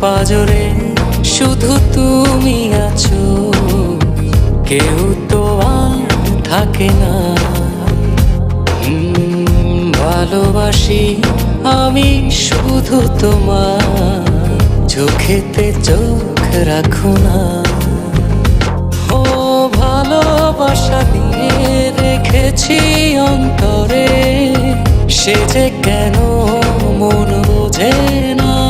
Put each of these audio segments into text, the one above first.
পাজরে শুধু তুমি আছো, কেউ তো আর থাকে না। ভালোবাসি আমি শুধু তোমার চোখেতে চোখ রাখো না। ও, ভালোবাসা দিয়ে রেখেছি অন্তরে, সে যে কেন মন বোঝে না।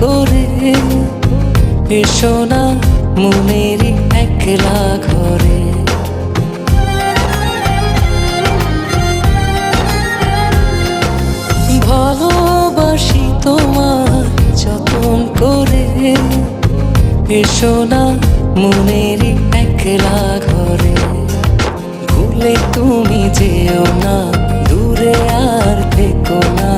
করে এসো না মনের একলা ঘরে ভালোবাসি তোমার যতন করে এসো না মনের একলা ঘরে ভুলে তুমি যেও না, দূরে আর থেকো না।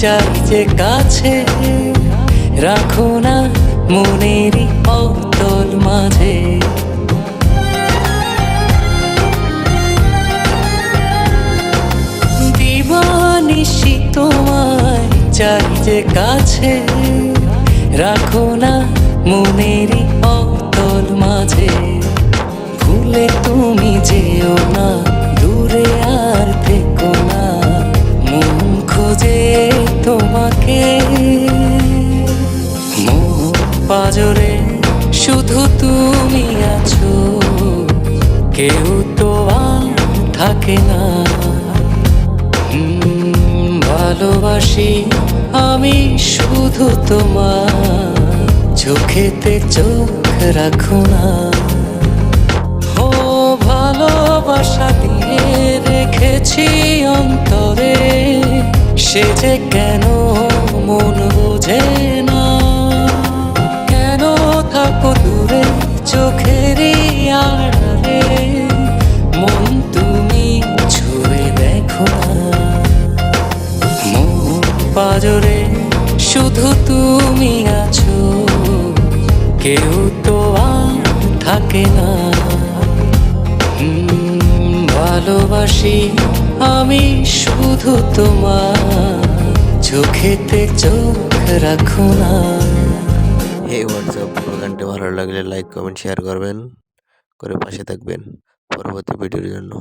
চাই কাছে রাখো না মনেরই অতল মাঝে। দিবানিশি তোমায় চাই কাছে রাখো না মনেরই অতল মাঝে। ভুলে তুমি যেও না। পাজরে শুধু তুমি আছো। কেউ তো আর থাকে না। ভালোবাসি আমি শুধু তোমার চোখেতে চোখ রাখো না। ও, ভালোবাসা দিয়ে রেখেছি অন্তরে। সে যে কেন মন বোঝে দূরে চোখেরই আড়ালে মন তুমি ছুঁয়ে দেখো মন পাজরে শুধু তুমি আছো, কেউ তো আর থাকে না। ভালোবাসি আমি শুধু তোমার, চোখেতে চোখ রাখো না। এই হোয়াটসঅ্যাপ গানটি ভালো লাগলে লাইক, কমেন্ট, শেয়ার করবেন, করে পাশে থাকবেন। পরবর্তী ভিডিওর জন্য।